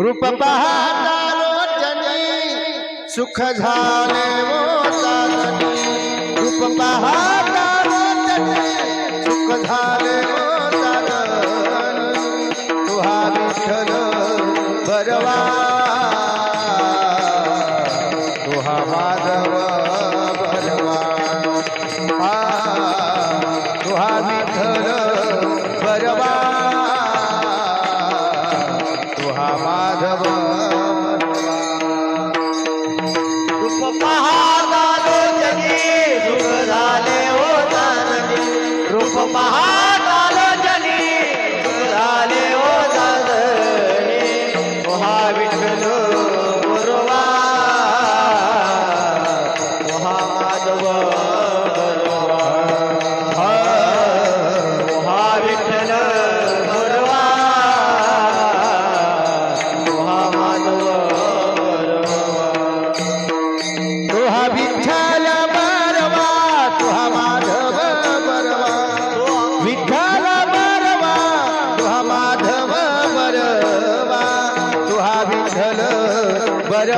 रूप पाहता लोचनी सुख झाले मोलाजनी रूप पाहता लोचनी सुख झाले मोलाजन तुहा माधवा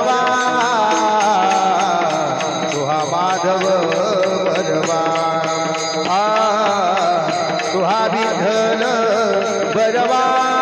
भरवा. तुहा माधव भरवा. आ तुहा विठल भरवा.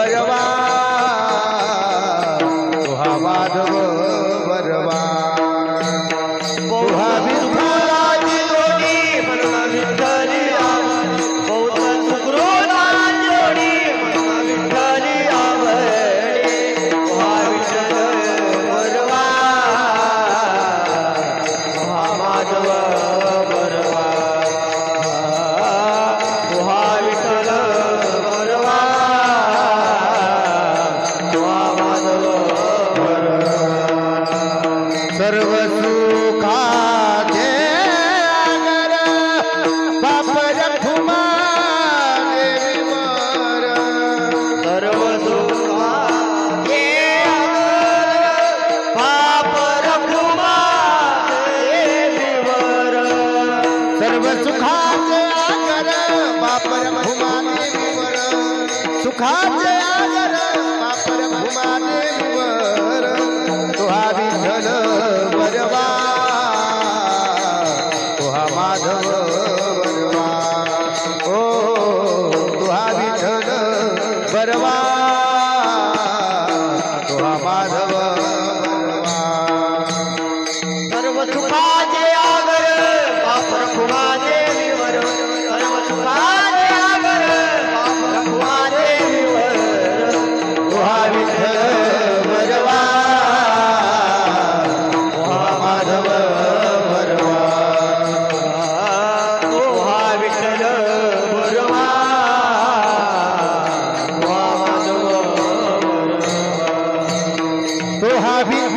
Valeu, ঘাটে নাভি